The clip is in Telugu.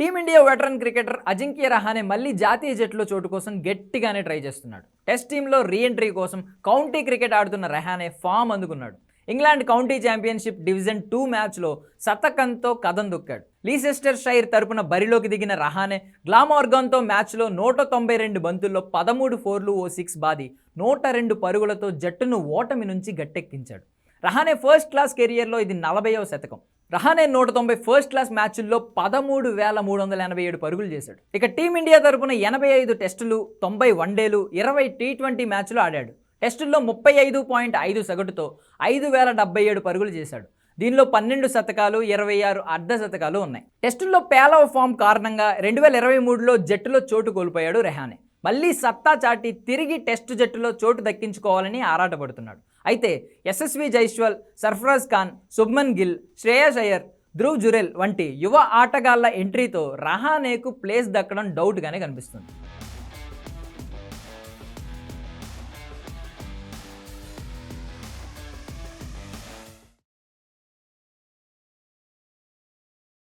Team India veteran cricketer Ajinkya Rahane మళ్ళీ జాతీయ జట్టులో చోటు కోసం గట్టిగానే ట్రై చేస్తున్నాడు. టెస్ట్ టీంలో రీఎంట్రీ కోసం కౌంటీ క్రికెట్ ఆడుతున్న రహానే ఫామ్ అందుకున్నాడు. England county championship division two మ్యాచ్లో శతకంతో కథం దొక్కాడు. లీసెస్టర్ షైర్ తరపున బరిలోకి దిగిన రహానే గ్లామార్గాన్తో మ్యాచ్లో నూట తొంభై రెండు బంతుల్లో పదమూడు ఫోర్లు ఓ సిక్స్ బాది నూట రెండు పరుగులతో జట్టును ఓటమి నుంచి గట్టెక్కించాడు. రహానే ఫస్ట్ క్లాస్ కెరియర్లో ఇది నలభైవ శతకం. రహానే నూట తొంభై ఫస్ట్ క్లాస్ మ్యాచ్ల్లో పదమూడు వేల మూడు వందల ఎనభై ఏడు పరుగులు చేశాడు. ఇక టీమిండియా తరపున ఎనభై ఐదు టెస్టులు తొంభై వన్డేలు ఇరవై టీ ట్వంటీ మ్యాచ్లు ఆడాడు. టెస్టుల్లో ముప్పై ఐదు పాయింట్ ఐదు సగటుతో ఐదు వేల డెబ్బై ఏడు పరుగులు చేశాడు. దీనిలో పన్నెండు శతకాలు ఇరవై ఆరు అర్ధ శతకాలు ఉన్నాయి. టెస్టుల్లో పేలవ ఫామ్ కారణంగా రెండు వేల ఇరవై మూడులో జట్టులో చోటు కోల్పోయాడు రెహానే. మళ్ళీ సత్తా చాటి తిరిగి టెస్ట్ జట్టులో చోటు దక్కించుకోవాలని ఆరాటపడుతున్నాడు. అయితే యశస్వి జైస్వాల్ సర్ఫరాజ్ ఖాన్ శుభ్మన్ గిల్ శ్రేయస్ అయ్యర్ ధ్రువ్ జురెల్ వంటి యువ ఆటగాళ్ళ ఎంట్రీతో రహానేకు ప్లేస్ దక్కడం డౌట్గానే కనిపిస్తుంది.